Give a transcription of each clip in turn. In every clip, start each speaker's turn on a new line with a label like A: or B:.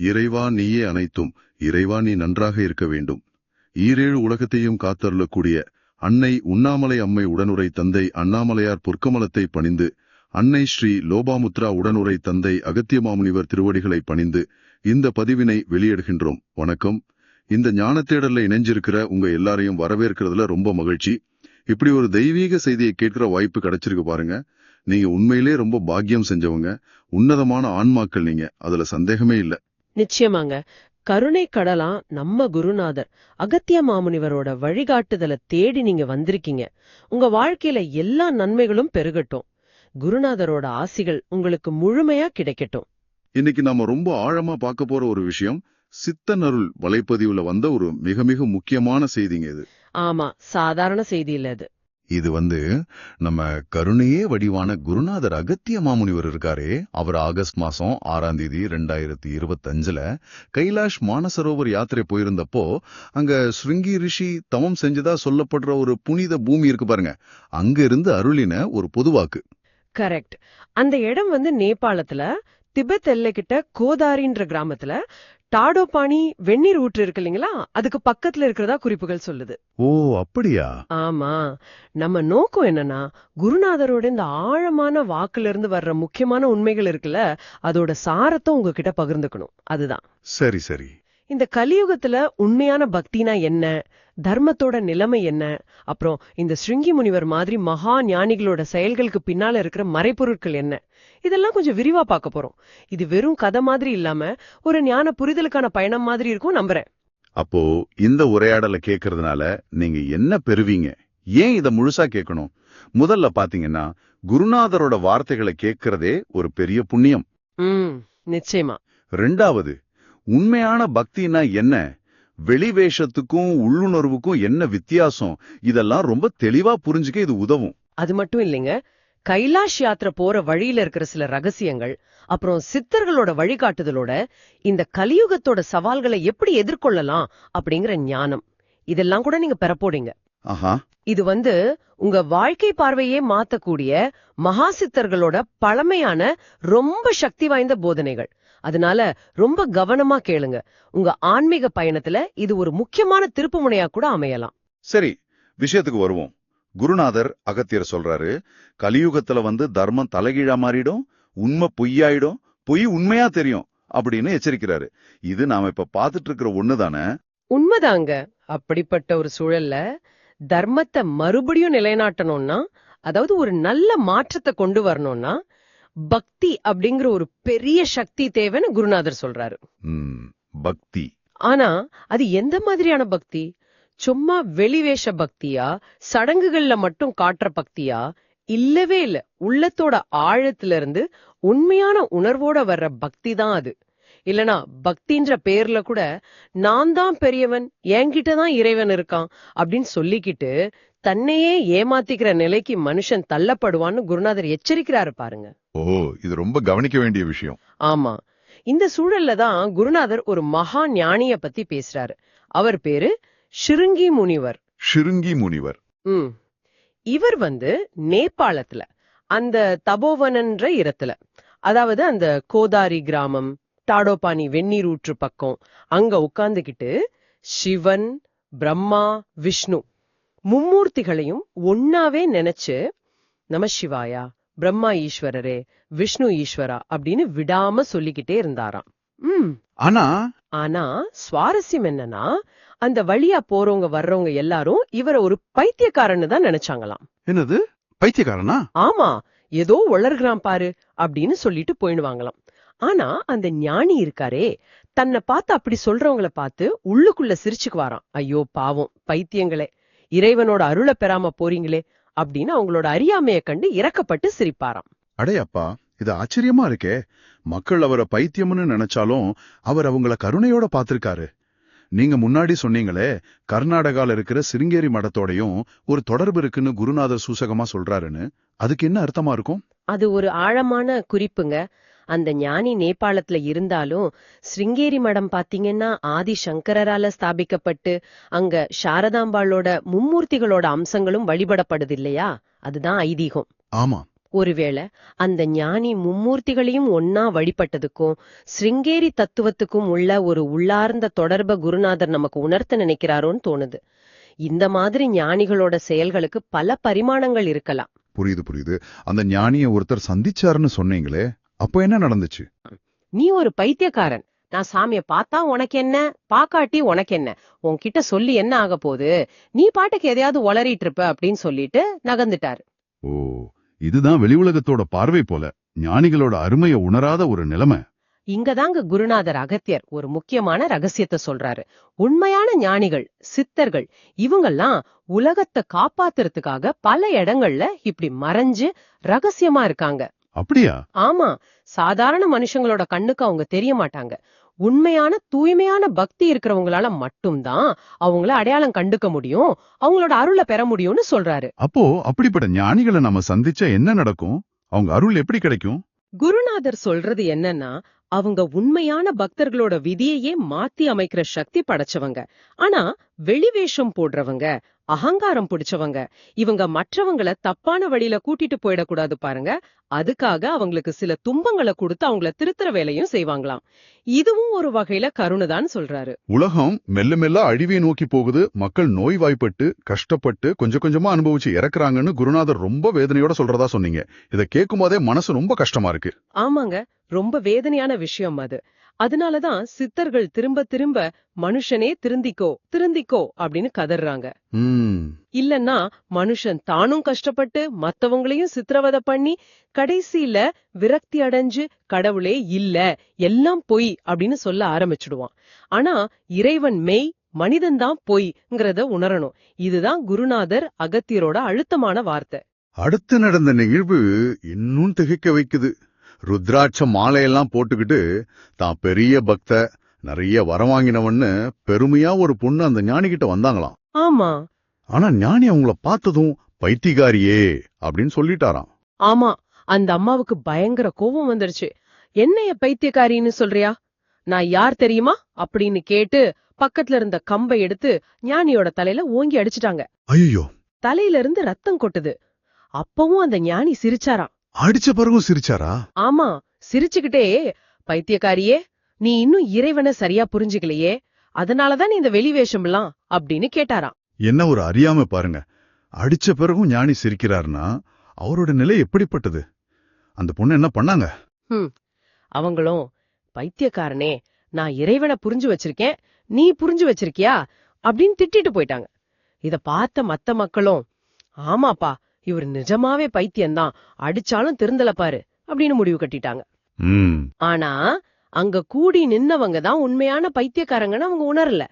A: இறைவா நீயே அனைத்தும் இறைவா நீ நன்றாக இருக்க வேண்டும். ஈரேழு உலகத்தையும் காத்தருளக்கூடிய அன்னை உண்ணாமலை அம்மை உடனுரை தந்தை அண்ணாமலையார் பொற்கமலத்தை பணிந்து அன்னை ஸ்ரீ லோபாமுத்ரா உடனுரை தந்தை அகத்தியமாமுனிவர் திருவடிகளை பணிந்து இந்த பதிவினை வெளியிடுகின்றோம். வணக்கம். இந்த ஞான தேடல்ல இணைஞ்சிருக்கிற உங்க எல்லாரையும் வரவேற்கிறதுல ரொம்ப மகிழ்ச்சி. இப்படி ஒரு தெய்வீக செய்தியை கேட்கிற வாய்ப்பு கிடைச்சிருக்கு பாருங்க. நீங்க உண்மையிலே ரொம்ப பாக்கியம் செஞ்சவங்க. உன்னதமான ஆன்மாக்கள் நீங்க. அதுல சந்தேகமே இல்ல.
B: நிச்சயமாங்க. கருணை கடலாம் நம்ம குருநாதர். அகத்திய மாமுனிவரோட வழிகாட்டுதலை தேடி நீங்க வந்திருக்கீங்க. உங்க வாழ்க்கையில எல்லா நன்மைகளும் பெருகட்டும். குருநாதரோட ஆசிகள் உங்களுக்கு முழுமையா கிடைக்கட்டும்.
A: இன்னைக்கு நாம ரொம்ப ஆழமா பார்க்க போற ஒரு விஷயம் சித்தன் அருள் வலைப்பதிவுல வந்த ஒரு மிக மிக முக்கியமான செய்திங்க இது.
B: ஆமா சாதாரண செய்தி இல்ல அது.
C: இது வந்து நம்ம கருணையே வடிவான குருநாதர் அகத்திய மாமுனிவர் இருக்காரே. அவர் ஆகஸ்ட் மாசம் ஆறாம் தேதி ரெண்டாயிரத்தி இருபத்தஞ்சுல கைலாஷ் மானசரோவர் யாத்திரை போயிருந்தப்போ அங்க ஸ்ருங்கி ரிஷி தவம் செஞ்சதா சொல்லப்படுற ஒரு புனித பூமி இருக்கு பாருங்க. அங்க இருந்து அருளின ஒரு பொதுவாக்கு.
B: கரெக்ட். அந்த இடம் வந்து நேபாளத்துல திபெத் எல்லைக்கிட்ட கோதாரின்ற கிராமத்துல டாடோபாணி வெந்நீர் ஊற்று இருக்கு இல்லைங்களா? அதுக்கு பக்கத்துல இருக்கிறதா குறிப்புகள் சொல்லுது.
C: ஓ அப்படியா?
B: ஆமா. நம்ம நோக்கம் என்னன்னா குருநாதரோட இந்த ஆழமான வாக்குல இருந்து வர்ற முக்கியமான உண்மைகள் இருக்குல்ல அதோட சாரத்தை உங்ககிட்ட பகிர்ந்துக்கணும். அதுதான்.
C: சரி சரி.
B: இந்த கலியுகத்துல உண்மையான பக்தினா என்ன? தர்மத்தோட நிலைமை என்ன? அப்புறம் இந்த ஸ்ருங்கி முனிவர் மாதிரி மகா ஞானிகளோட செயல்களுக்கு பின்னால இருக்கிற மறைப்பொருட்கள் என்ன? இதெல்லாம் கொஞ்சம் விரிவா பார்க்க போறோம். இது வெறும் கதை மாதிரி இல்லாம ஒரு ஞான புரிதலுக்கான பயணம் மாதிரி இருக்கும் நம்புறேன்.
C: அப்போ இந்த உரையாடலை கேட்கறதுனால நீங்க என்ன பெறுவீங்க? ஏன் இத முழுசா கேட்கணும்? முதல்ல பாத்தீங்கன்னா குருநாதரோட வார்த்தைகளை கேட்கறதே ஒரு பெரிய புண்ணியம்.
B: நிச்சயமா.
C: ரெண்டாவது உண்மையான பக்தினா என்ன? வெளிவேஷத்துக்கும் உள்ளுணர்வுக்கும் என்ன வித்தியாசம்? இதெல்லாம் ரொம்ப தெளிவா புரிஞ்சுக்க இது உதவும்.
B: அது மட்டும் இல்லைங்க. கைலாஷ் யாத்திரை போற வழியில இருக்கிற சில ரகசியங்கள் அப்புறம் சித்தர்களோட வழிகாட்டுதலோட இந்த கலியுகத்தோட சவால்களை எப்படி எதிர்கொள்ளலாம் அப்படிங்கிற ஞானம். இதெல்லாம் கூட நீங்க
C: ஆஹா.
B: இது வந்து உங்க வாழ்க்கை பார்வையே மாத்தக்கூடிய மகா சித்தர்களோட பழமையான ரொம்ப சக்தி வாய்ந்த போதனைகள். அதனால ரொம்ப கவனமா கேளுங்க. உங்க ஆன்மீக பயணத்துல இது ஒரு முக்கியமான திருப்புமுனையா கூட அமையலாம்.
C: சரி விஷயத்துக்கு வருவோம். குருநாதர் அகத்தியர் சொல்றாரு கலியுகத்துல வந்து தர்மம் தலைகீழா மாறிடும் உண்மை பொய்யாயிடும் பொய் உண்மையா தெரியும் அப்படின்னு எச்சரிக்கிறாரு. இது நாம இப்ப பாத்துட்டு இருக்கிற ஒண்ணுதானே?
B: உண்மைதாங்க. அப்படிப்பட்ட ஒரு சூழல்ல தர்மத்தை மறுபடியும் நிலைநாட்டணும்னா அதாவது ஒரு நல்ல மாற்றத்தை கொண்டு வரணும்னா பக்தி அப்படிங்கிற ஒரு பெரிய சக்தி தேவைன்னு குருநாதர் சொல்றாரு.
C: பக்தி.
B: ஆனா அது எந்த மாதிரியான பக்தி? சும்மா வெளிவேஷ பக்தியா? சடங்குகள்ல மட்டும் காட்டுற பக்தியா? இல்லவே இல்ல. உள்ளத்தோட ஆழத்துல இருந்து உண்மையான உணர்வோட வர்ற பக்தி தான் அது. இல்லனா பக்தின்ற பேர்ல கூட நான் தான் பெரியவன் என்கிட்ட தான் இறைவன் இருக்கான் அப்படின்னு சொல்லிக்கிட்டு தன்னையே ஏமாத்திக்கிற நிலைக்கு மனுஷன் தள்ளப்படுவான்னு குருநாதர் எச்சரிக்கிறாரு பாருங்க.
C: ஓ இது ரொம்ப கவனிக்க வேண்டிய விஷயம்.
B: ஆமா. இந்த சூழல்ல தான் குருநாதர் ஒரு மகா ஞானிய பத்தி பேசுறாரு. அவர் பேரு ஷிருங்கி முனிவர்.
C: ஷிருங்கி முனிவர்.
B: ம். இவர் வந்து நேபாளத்துல அந்த தபோவனன்ற இடத்துல. அதாவது அந்த கோதாரி கிராமம் டாடோபானி வெந்நீர் ஊற்று பக்கம் அங்க உட்கார்ந்துகிட்டு சிவன் பிரம்மா விஷ்ணு மும்மூர்த்திகளையும் ஒன்னாவே நினைச்சு நம சிவாயா பிரம்மா ஈஸ்வரரே விஷ்ணு ஈஸ்வரா அப்படின்னு விடாம சொல்லிக்கிட்டே இருந்தாராம். ம்.
C: ஆனா
B: ஆனா சுவாரஸ்யம் என்னன்னா அந்த வழியா போறவங்க வர்றவங்க எல்லாரும் இவரை ஒரு பைத்தியக்காரன்னு தான் நினைச்சாங்களாம்.
C: என்னது? பைத்தியக்காரனா?
B: ஆமா. ஏதோ வளர்கிறான் பாரு அப்படின்னு சொல்லிட்டு போயிடுவாங்களாம். ஆனா அந்த ஞானி இருக்காரே தன்னை பார்த்து அப்படி சொல்றவங்கள பார்த்து உள்ளுக்குள்ள சிரிச்சுக்குவாராம். ஐயோ பாவம் பைத்தியங்களே இறைவனோட அருளை பெறாம போறீங்களே அப்படின்னு அவங்களோட அறியாமைய கண்டு இறக்கப்பட்டு சிரிப்பாராம்.
C: அடே அப்பா இது ஆச்சரியமா இருக்கே. மக்கள் அவரை பைத்தியம்னு நினைச்சாலும் அவர் அவங்கள கருணையோட பார்த்திருக்காரு. நீங்க முன்னாடி சொன்னீங்களே கர்நாடகால இருக்கிற சிருங்கேரி மடத்தோடையும் ஒரு தொடர்பு இருக்குன்னு குருநாதர் சூசகமா சொல்றாருன்னு. அதுக்கு என்ன அர்த்தமா இருக்கும்?
B: அது ஒரு ஆழமான குறிப்புங்க. அந்த ஞானி நேபாளத்துல இருந்தாலும் ஸ்ருங்கேரி மடம் பாத்தீங்கன்னா ஆதி சங்கரரால ஸ்தாபிக்கப்பட்டு அங்க சாரதாம்பாளோட மும்மூர்த்திகளோட அம்சங்களும் வழிபடப்படுது இல்லையா? அதுதான் ஐதீகம்.
C: ஆமா.
B: ஒருவேளை அந்த ஞானி மும்மூர்த்திகளையும் ஒன்னா வழிபட்டதுக்கும் சிருங்கேரி தத்துவத்துக்கும் உள்ள ஒரு உள்ளார்ந்த தொடர்ப குருநாதர் நமக்கு உணர்த்த நினைக்கிறாரோன்னு தோணுது. இந்த மாதிரி ஞானிகளோட செயல்களுக்கு பல பரிமாணங்கள் இருக்கலாம்.
C: புரியுது புரியுது. அந்த ஞானிய ஒருத்தர் சந்திச்சாருன்னு சொன்னீங்களே அப்ப என்ன நடந்துச்சு?
B: நீ ஒரு பைத்தியக்காரன். நான் சாமிய பார்த்தா உனக்கு என்ன பாக்காட்டி உனக்கு என்ன உன்கிட்ட சொல்லி என்ன ஆக போகுது நீ பாட்டுக்கு எதையாவது உளறிட்டு இருப்ப அப்படின்னு சொல்லிட்டு நகர்ந்துட்டாரு.
C: ஓ இதுதான் வெளி உலகத்தோட பார்வை போல ஞானிகளோட அருமைய உணராத ஒரு நிலைமை.
B: இங்கதாங்க குருநாதர் அகத்தியர் ஒரு முக்கியமான ரகசியத்தை சொல்றாரு. உண்மையான ஞானிகள் சித்தர்கள் இவங்கெல்லாம் உலகத்தை காப்பாத்துறதுக்காக பல இடங்கள்ல இப்படி மறைஞ்சு ரகசியமா இருக்காங்க.
C: அப்படியா?
B: ஆமா. சாதாரண மனுஷங்களோட கண்ணுக்கு அவங்க தெரிய மாட்டாங்க. உண்மையான தூய்மையான பக்தி இருக்கிறவங்களால மட்டும்தான் அவங்கள அடையாளம் கண்டுக்க முடியும் அவங்களோட அருளை பெற முடியும்னு சொல்றாரு.
C: அப்போ அப்படிப்பட்ட ஞானிகளை நம்ம சந்திச்சா என்ன நடக்கும்? அவங்க அருள் எப்படி கிடைக்கும்?
B: குருநாதர் சொல்றது என்னன்னா அவங்க உண்மையான பக்தர்களோட விதியையே மாத்தி அமைக்கிற சக்தி படைச்சவங்க. ஆனா வெளிவேஷம் போடுறவங்க அகங்காரம் பிடிச்சவங்க இவங்க மற்றவங்கள தப்பான வழியில கூட்டிட்டு போயிடக்கூடாது பாருங்க. அதுக்காக அவங்களுக்கு சில துன்பங்களை கொடுத்து அவங்கள திருத்துற வேலையும் செய்வாங்களாம். இதுவும் ஒரு வகையில கருணைதான் சொல்றாரு.
C: உலகம் மெல்ல மெல்ல அழிவை நோக்கி போகுது. மக்கள் நோய்வாய்ப்பட்டு கஷ்டப்பட்டு கொஞ்சம் கொஞ்சமா அனுபவிச்சு இறக்குறாங்கன்னு குருநாதர் ரொம்ப வேதனையோட சொல்றதா சொன்னீங்க. இத கேட்கும் போதே மனசு ரொம்ப கஷ்டமா இருக்கு.
B: ஆமாங்க. ரொம்ப வேதனையான விஷயம் அது. அதனாலதான் சித்தர்கள் திரும்ப திரும்ப மனுஷனே திருந்திக்கோ திருந்திக்கோ அப்படின்னு கதறாங்க. இல்லன்னா மனுஷன் தானும் கஷ்டப்பட்டு மத்தவங்களையும் சித்திரவதை பண்ணி கடைசியில விரக்தி அடைஞ்சு கடவுளே இல்ல எல்லாம் பொய் அப்படின்னு சொல்ல ஆரம்பிச்சுடுவான். ஆனா இறைவன் மெய் மனிதன்தான் பொய்ங்கிறத உணரணும். இதுதான் குருநாதர் அகத்தியரோட அழுத்தமான வார்த்தை.
C: அடுத்து நடந்த நிகழ்வு இன்னும் திகைக்க வைக்குது. ருத்ராட்ச மாலையெல்லாம் போட்டுக்கிட்டு தான் பெரிய பக்த நிறைய வரம் வாங்கினவன்னு பெருமையா ஒரு பொண்ணு அந்த ஞானி கிட்ட வந்தாங்களாம்.
B: ஆமா.
C: ஆனா ஞானி அவங்கள பார்த்ததும் பைத்தியகாரியே அப்படின்னு சொல்லிட்டாராம்.
B: ஆமா அந்த அம்மாவுக்கு பயங்கர கோபம் வந்துருச்சு. என்னைய பைத்தியக்காரின்னு சொல்றியா? நான் யார் தெரியுமா? அப்படின்னு கேட்டு பக்கத்துல இருந்த கம்பை எடுத்து ஞானியோட தலையில ஓங்கி அடிச்சிட்டாங்க.
C: ஐயோ
B: தலையில இருந்து ரத்தம் கொட்டுது. அப்பவும் அந்த ஞானி சிரிச்சாராம்.
C: அடிச்ச பிறகும் சிரிச்சாரா?
B: ஆமா சிரிச்சுக்கிட்டே பைத்தியக்காரியே நீ இன்னும் இறைவனை சரியா புரிஞ்சுக்கலையே அதனாலதான் நீ இந்த வெளிவேஷம்லாம் அப்படின்னு கேட்டாராம்.
C: என்ன ஒரு அறியாம பாருங்க. அடிச்ச பிறகும் ஞானி சிரிக்கிறாருன்னா அவரோட நிலை எப்படிப்பட்டது? அந்த பொண்ணு என்ன பண்ணாங்க?
B: அவங்களும் பைத்தியக்காரனே நான் இறைவனை புரிஞ்சு வச்சிருக்கேன் நீ புரிஞ்சு வச்சிருக்கியா? அப்படின்னு திட்டிட்டு போயிட்டாங்க. இத பார்த்த மத்த மக்களும் ஆமாப்பா இவர் நிஜமாவே பைத்தியம்தான். அடிச்சாலும் திருந்தல பாரு அப்படின்னு முடிவு கட்டிட்டாங்க. ஆனா அங்க கூடி நின்னவங்க தான் உண்மையான பைத்தியக்காரங்கன்னு அவங்க உணரல.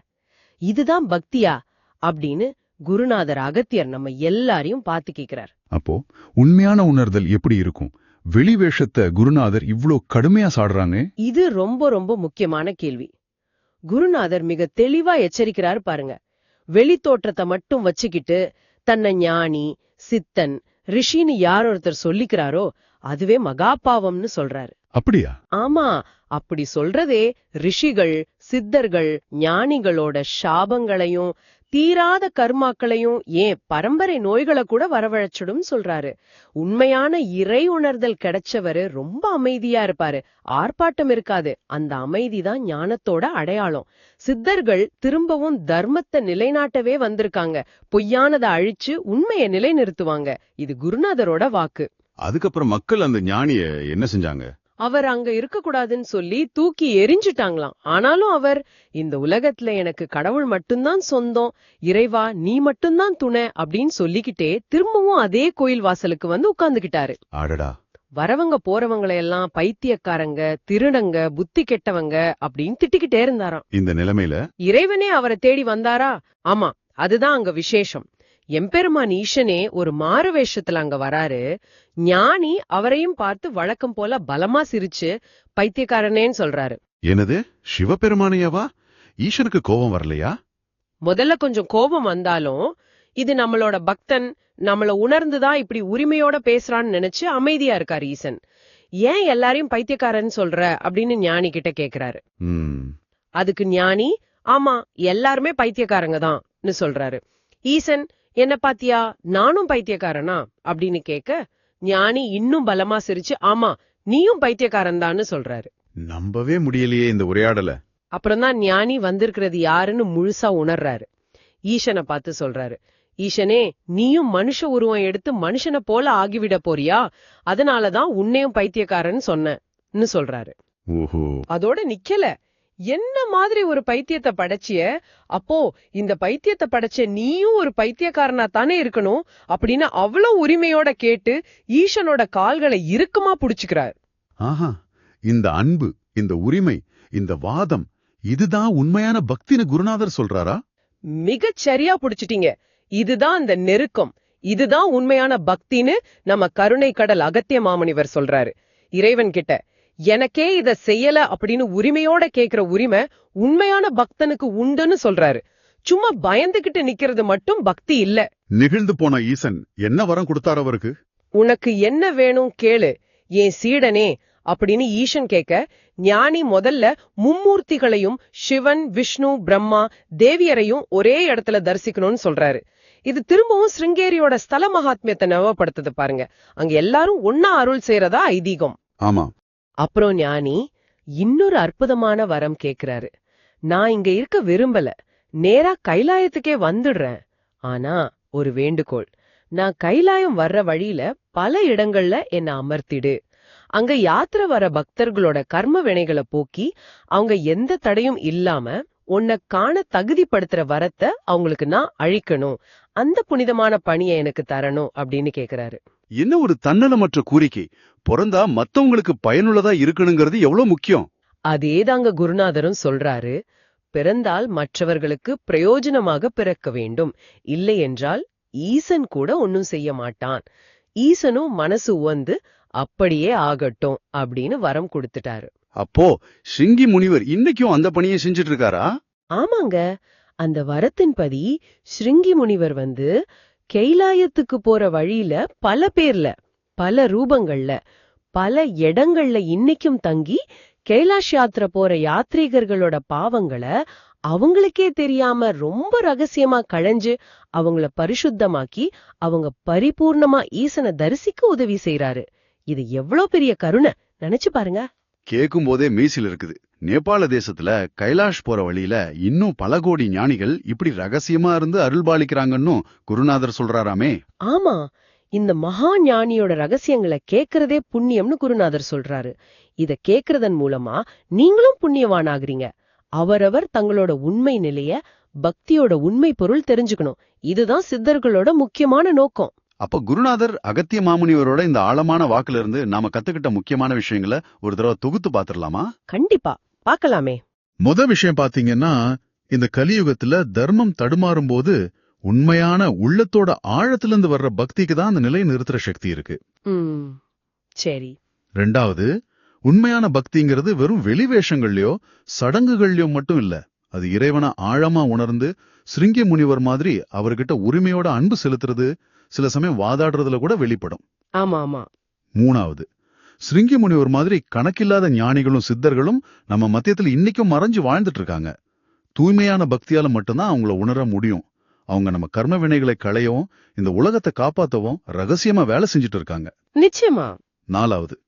B: இதுதான் பக்தியா? அப்படின்னு குருநாதர் அகத்தியர் நம்ம எல்லாரையும் பார்த்து கேக்குறார்.
C: அப்போ உண்மையான உணர்தல் எப்படி இருக்கும்? வெளி வேஷத்தை குருநாதர் இவ்ளோ கடுமையா சாடுறாங்க
B: இது ரொம்ப ரொம்ப முக்கியமான கேள்வி. குருநாதர் மிக தெளிவா எச்சரிக்கிறார் பாருங்க. வெளி தோற்றத்தை மட்டும் வச்சுக்கிட்டு தன்னை ஞானி சித்தன். ரிஷின்னு யார் ஒருத்தர் சொல்லிக்கிறாரோ அதுவே மகாபாவம்னு சொல்றாரு.
C: அப்படியா?
B: ஆமா அப்படி சொல்றதே ரிஷிகள் சித்தர்கள் ஞானிகளோட சாபங்களையும் தீராத கர்மாக்களையும் ஏன் பரம்பரை நோய்களை கூட வரவழைச்சிடும் சொல்றாரு. உண்மையான இறை உணர்தல் கிடைச்சவரு ரொம்ப அமைதியா இருப்பாரு. ஆர்ப்பாட்டம் இருக்காது. அந்த அமைதி தான் ஞானத்தோட அடையாளம். சித்தர்கள் திரும்பவும் தர்மத்தை நிலைநாட்டவே வந்திருக்காங்க. பொய்யானதை அழிச்சு உண்மையை நிலைநிறுத்துவாங்க. இது குருநாதரோட வாக்கு.
C: அதுக்கப்புறம் மக்கள் அந்த ஞானிய என்ன செஞ்சாங்க?
B: அவர் அங்க இருக்கக்கூடாதுன்னு சொல்லி தூக்கி எரிஞ்சிட்டாங்களாம். ஆனாலும் அவர் இந்த உலகத்துல எனக்கு கடவுள் மட்டும்தான் சொந்தம் இறைவா நீ மட்டும்தான் துணை அப்படின்னு சொல்லிக்கிட்டே திரும்பவும் அதே கோயில் வாசலுக்கு வந்து உட்கார்ந்துகிட்டாரு. வரவங்க போறவங்களை எல்லாம் பைத்தியக்காரங்க திருடங்க புத்தி கெட்டவங்க அப்படின்னு திட்டிக்கிட்டே இருந்தாராம்.
C: இந்த நிலைமையில
B: இறைவனே அவரை தேடி வந்தாரா? ஆமா அதுதான் அங்க விசேஷம். எம்பெருமான் ஈசனே ஒரு மாறு வேஷத்துல அங்க வராரு. ஞானி அவரையும் பார்த்து வழக்கம் போல பலமா சிரிச்சு பைத்தியக்காரனேன்னு சொல்றாரு.
C: என்னது? சிவபெருமானையவா? ஈஸ்வருக்கு கோபம் வரலையா?
B: முதல்ல கொஞ்சம் கோபம் வந்தாலும் இது நம்மளோட பக்தன் நம்மள உணர்ந்துதான் இப்படி உரிமையோட பேசுறான்னு நினைச்சு அமைதியா இருக்காரு ஈசன். ஏன் எல்லாரையும் பைத்தியக்காரன் சொல்ற? அப்படின்னு ஞானி கிட்ட கேக்குறாரு. அதுக்கு ஞானி ஆமா எல்லாருமே பைத்தியக்காரங்க தான்னு சொல்றாரு. ஈசன் என்ன பாத்தியா நானும் பைத்தியக்காரனா? அப்படின்னு கேட்க ஞானி இன்னும் பலமா சிரிச்சு ஆமா நீயும் பைத்தியக்காரன் சொல்றாரு.
C: நம்பவே முடியலையே இந்த உரையாடல.
B: அப்புறம்தான் ஞானி வந்திருக்கிறது யாருன்னு முழுசா உணர்றாரு. ஈசனை பார்த்து சொல்றாரு ஈசனே நீயும் மனுஷ உருவம் எடுத்து மனுஷனை போல ஆகிவிட போறியா? அதனாலதான் உன்னையும் பைத்தியக்காரன் சொன்னேன்னு சொல்றாரு. அதோட நிக்கல. என்ன மாதிரி ஒரு பைத்தியத்தை படைச்சிய? அப்போ இந்த பைத்தியத்தை படைச்ச நீயும் ஒரு பைத்தியக்காரனா தானே இருக்கணும் அப்படின்னு அவ்வளவு உரிமையோட கேட்டு ஈசனோட கால்களை இறுக்கமா புடிச்சுக்கிறார்.
C: ஆஹா இந்த அன்பு இந்த உரிமை இந்த வாதம் இதுதான் உண்மையான பக்தின்னு குருநாதர் சொல்றாரா?
B: மிகச் சரியா புடிச்சிட்டீங்க. இதுதான் அந்த நெருக்கம். இதுதான் உண்மையான பக்தின்னு நம்ம கருணை கடல் அகத்திய மாமனிவர் சொல்றாரு. இறைவன் கிட்ட எனக்கே இத செய்யல அப்படின்னு உரிமையோட கேக்குற உரிமை உண்மையான பக்தனுக்கு உண்டுன்னு சொல்றாரு. சும்மா பயந்துகிட்டு நிக்கிறது மட்டும் பக்தி இல்ல.
C: நெகிழ்ந்து போன ஈசன் என்ன வரம் கொடுத்தார் அவருக்கு?
B: உனக்கு என்ன வேணும் கேளு. என் சீடனே அப்படின்னு ஈசன் கேட்க ஞானி முதல்ல மும்மூர்த்திகளையும் சிவன் விஷ்ணு பிரம்மா தேவியரையும் ஒரே இடத்துல தரிசிக்கணும்னு சொல்றாரு. இது திரும்பவும் சிருங்கேரியோட ஸ்தல மகாத்மியத்தை நினைவுபடுத்துது பாருங்க. அங்க எல்லாரும் ஒன்னா அருள் செய்யறதா ஐதீகம்.
C: ஆமா.
B: அப்புறம் ஞானி இன்னொரு அற்புதமான வரம் கேக்குறாரு. நான் இங்க இருக்க விரும்பல. நேரா கைலாயத்துக்கே வந்துடுறேன். ஆனா ஒரு வேண்டுகோள். நான் கைலாயம் வர்ற வழியில பல இடங்கள்ல என்ன அமர்த்திடு. அங்க யாத்திரை வர பக்தர்களோட கர்ம வினைகளை போக்கி அவங்க எந்த தடையும் இல்லாம உன்னை காண தகுதிப்படுத்துற வரத்தை அவங்களுக்கு நான் அழிக்கணும். அந்த புனிதமான பணியை எனக்கு தரணும் அப்படின்னு கேக்குறாரு.
C: என்ன ஒரு தன்னலமற்ற கோரிக்கை பிறந்தா மத்தவங்களுக்கு பயனுள்ளதா இருக்கணுங்கிறது எவ்வளவு முக்கியம்?
B: அதேதாங்க குருநாதரும் சொல்றாரு. பிறந்தால் மற்றவர்களுக்கு பிரயோஜனமாக பிறக்க வேண்டும். இல்லை என்றால் ஈசன் கூட ஒன்னும் செய்ய மாட்டான். ஈசனும் மனசு உவந்து அப்படியே ஆகட்டும் அப்படின்னு வரம் கொடுத்துட்டாரு.
C: அப்போ சிங்கி முனிவர் இன்னைக்கும் அந்த பணியை செஞ்சுட்டு இருக்காரா?
B: ஆமாங்க. அந்த வரத்தின்படி ஸ்ருங்கி முனிவர் வந்து கெய்லாயத்துக்கு போற வழியில பல பேர்ல பல ரூபங்கள்ல பல இடங்கள்ல இன்னைக்கும் தங்கி கைலாஷ் யாத்திரை போற யாத்ரீகர்களோட பாவங்களை அவங்களுக்கே தெரியாம ரொம்ப ரகசியமா களைஞ்சு அவங்கள பரிசுத்தமாக்கி அவங்க பரிபூர்ணமா ஈசனை தரிசிக்க உதவி செய்யறாரு இது எவ்வளவு பெரிய கருணை. நினைச்சு பாருங்க.
C: கேக்கும் போதே மீசில் இருக்குது. நேபாள தேசத்துல கைலாஷ் போற வழியில இன்னும் பல கோடி ஞானிகள் இப்படி ரகசியமா இருந்து அருள்பாலிக்கிறாங்கன்னு குருநாதர் சொல்றாராமே.
B: ஆமா இந்த மகா ஞானியோட ரகசியங்களை கேக்குறதே புண்ணியம்னு குருநாதர் சொல்றாரு. இத கேக்குறதன் மூலமா நீங்களும் புண்ணியவானாகிறீங்க. அவரவர் தங்களோட உண்மை நிலைய பக்தியோட உண்மை பொருள் தெரிஞ்சுக்கணும். இதுதான் சித்தர்களோட முக்கியமான நோக்கம்.
C: அப்ப குருநாதர் அகத்திய மாமுனிவரோட இந்த ஆழமான வாக்குல இருந்து நாம கத்துக்கிட்ட முக்கியமான விஷயங்களை ஒரு தடவை தொகுத்து பாத்திரலாமா?
B: கண்டிப்பா. பார்க்கலாமே.
C: முத விஷயம் பாத்தீங்கன்னா இந்த கலியுகத்துல தர்மம் தடுமாறும் போது உண்மையான உள்ளத்தோட ஆழத்திலிருந்து வர்ற பக்திக்கு தான் அந்த நிலையை நிறுத்துற சக்தி இருக்கு.
B: சரி.
C: ரெண்டாவது உண்மையான பக்திங்கிறது வெறும் வெளிவேஷங்கள்லயோ சடங்குகள்லயோ மட்டும் இல்ல. அது இறைவனை ஆழமா உணர்ந்து சிருங்கி முனிவர் மாதிரி அவர்கிட்ட உரிமையோட அன்பு செலுத்துறது சில சமயம் வாதாடுறதுல கூட வெளிப்படும்.
B: ஆமா ஆமா
C: மூணாவது சிருங்கி முனிவர் மாதிரி கணக்கில்லாத ஞானிகளும் சித்தர்களும் நம்ம மத்தியத்துல இன்னைக்கும் மறைஞ்சு வாழ்ந்துட்டு இருக்காங்க. தூய்மையான பக்தியால மட்டும்தான் அவங்கள உணர முடியும். அவங்க நம்ம கர்ம வினைகளை களையவும் இந்த உலகத்தை காப்பாத்தவும் ரகசியமா வேலை செஞ்சுட்டு இருக்காங்க.
B: நிச்சயமா.
C: நாலாவது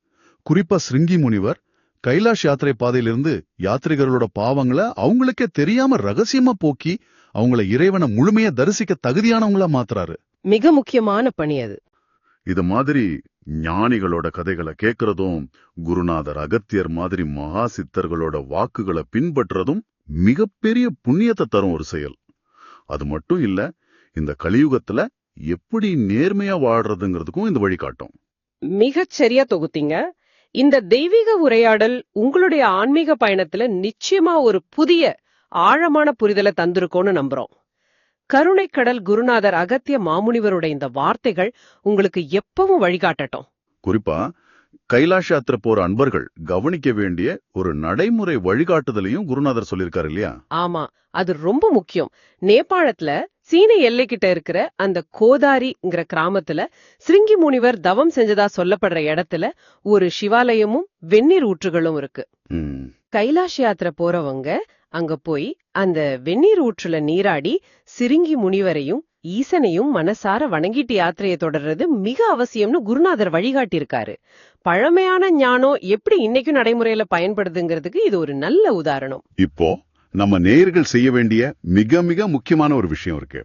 C: குறிப்பா சிருங்கி முனிவர் கைலாஷ் யாத்திரை பாதையிலிருந்து யாத்ரிகர்களோட பாவங்களை அவங்களுக்கே தெரியாம ரகசியமா போக்கி அவங்கள இறைவனை முழுமையா தரிசிக்க தகுதியானவங்களா மாத்துறாரு.
B: மிக முக்கியமான பணி அது.
A: இது மாதிரி ஞானிகளோட கதைகளை கேட்கறதும் குருநாதர் அகத்தியர் மாதிரி மகா சித்தர்களோட வாக்குகளை பின்பற்றதும் மிகப்பெரிய புண்ணியத்தை தரும் ஒரு செயல். அது மட்டும் இல்ல இந்த கலியுகத்துல எப்படி நேர்மையா வாழ்றதுங்கிறதுக்கும் இந்த வழிகாட்டும்
B: மிகச் சரியா தொகுத்தீங்க. இந்த தெய்வீக உரையாடல் உங்களுடைய ஆன்மீக பயணத்துல நிச்சயமா ஒரு புதிய ஆழமான புரிதலை தந்திருக்கோன்னு நம்புறோம். கருணைக்கடல் குருநாதர் அகத்திய மாமுனிவரோட இந்த வார்த்தைகள் உங்களுக்கு எப்பவும் வழிகாட்டட்டும்.
A: குறிப்பா கைலாஷ் யாத்திரை போற அன்பர்கள் கவனிக்க வேண்டிய ஒரு நடைமுறை வழிகாட்டுதலையும் குருநாதர் சொல்லியிருக்காரு இல்லையா?
B: ஆமா அது ரொம்ப முக்கியம். நேபாளத்துல சீன எல்லைக்கிட்ட இருக்கிற அந்த கோதாரிங்கிற கிராமத்துல சிருங்கி முனிவர் தவம் செஞ்சதா சொல்லப்படுற இடத்துல ஒரு சிவாலயமும் வெந்நீர் ஊற்றுகளும் இருக்கு. கைலாஷ் யாத்திரை போறவங்க அங்க போய் அந்த வெந்நீர் ஊற்றுல நீராடி சிருங்கி முனிவரையும் ஈசனையும் மனசார வணங்கிட்டு யாத்திரையை தொடர்றது மிக அவசியம்னு குருநாதர் வழிகாட்டியிருக்காரு. பழமையான ஞானம் எப்படி இன்னைக்கும் நடைமுறையில பயன்படுதுங்கிறதுக்கு இது ஒரு நல்ல உதாரணம்.
C: இப்போ நம்ம நேயர்கள் செய்ய வேண்டிய மிக மிக முக்கியமான ஒரு விஷயம் இருக்கு.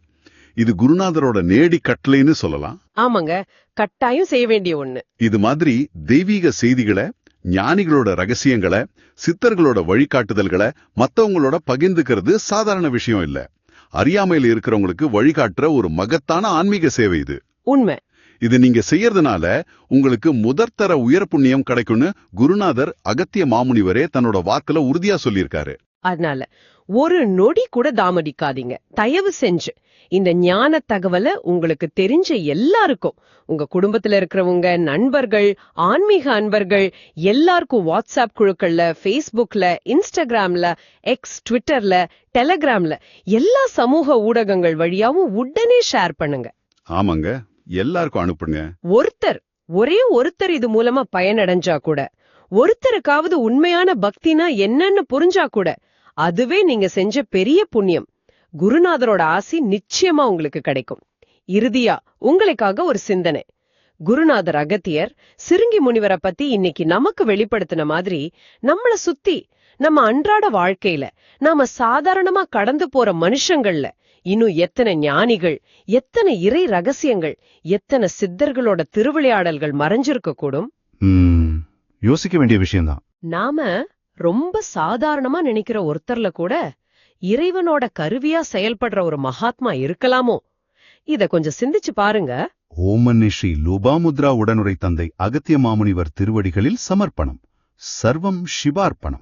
C: இது குருநாதரோட நேடி கட்டளைன்னு சொல்லலாம்.
B: ஆமாங்க கட்டாயம் செய்ய வேண்டிய ஒண்ணு.
C: இது மாதிரி தெய்வீக செய்திகளை ஞானிகளோட ரகசியங்களை சித்தர்களோட வழிகாட்டுதல்களை மத்தவங்களோட பகிர்ந்துக்கிறது சாதாரண விஷயம் இல்ல. அறியாமையில இருக்கிறவங்களுக்கு வழிகாட்டுற ஒரு மகத்தான ஆன்மீக சேவை இது.
B: உண்மை.
C: இது நீங்க செய்யறதுனால உங்களுக்கு முதற்தர உயர் புண்ணியம் கிடைக்கும்னு குருநாதர் அகத்திய மாமுனிவரே தன்னோட வாக்குல உறுதியா சொல்லியிருக்காரு.
B: அதனால ஒரு நொடி கூட தாமதிக்காதீங்க. தயவு செஞ்சு இந்த ஞான தகவலை உங்களுக்கு தெரிஞ்ச எல்லாருக்கும் உங்க குடும்பத்துல இருக்கிறவங்க நண்பர்கள் ஆன்மீக அன்பர்கள் எல்லாருக்கும் வாட்ஸ்அப் குழுக்கள்ல ஃபேஸ்புக்ல இன்ஸ்டாகிராம்ல எக்ஸ் ட்விட்டர்ல டெலகிராம்ல எல்லா சமூக ஊடகங்கள் வழியாவும் உடனே ஷேர் பண்ணுங்க.
C: ஆமாங்க. எல்லாருக்கும் அனுப்புங்க.
B: ஒருத்தர் ஒரே ஒருத்தர் இது மூலமா பயனடைஞ்சா கூட ஒருத்தருக்காவது உண்மையான பக்தினா என்னன்னு புரிஞ்சா கூட அதுவே நீங்க செஞ்ச பெரிய புண்ணியம். குருநாதரோட ஆசி நிச்சயமா உங்களுக்கு கிடைக்கும். இறுதியா உங்களுக்காக ஒரு சிந்தனை. குருநாதர் அகத்தியர் சிறுங்கி முனிவரை பத்தி இன்னைக்கு நமக்கு வெளிப்படுத்தின மாதிரி நம்மள சுத்தி நம்ம அன்றாட வாழ்க்கையில நாம சாதாரணமா கடந்து போற மனுஷங்கள்ல இன்னும் எத்தனை ஞானிகள் எத்தனை இறை ரகசியங்கள் எத்தனை சித்தர்களோட திருவிளையாடல்கள் மறைஞ்சிருக்க கூடும்?
D: யோசிக்க வேண்டிய விஷயம்தான்.
B: நாம ரொம்ப சாதாரணமா நினைக்கிற ஒருத்தர்ல கூட இறைவனோட கருவியா செயல்படுற ஒரு மகாத்மா இருக்கலாமோ? இத கொஞ்சம் சிந்திச்சு பாருங்க.
D: ஓமன்னி ஸ்ரீ லோபாமுத்ரா உடனுரை தந்தை அகத்திய மாமுனிவர் திருவடிகளில் சமர்ப்பணம். சர்வம் சிவார்ப்பணம்.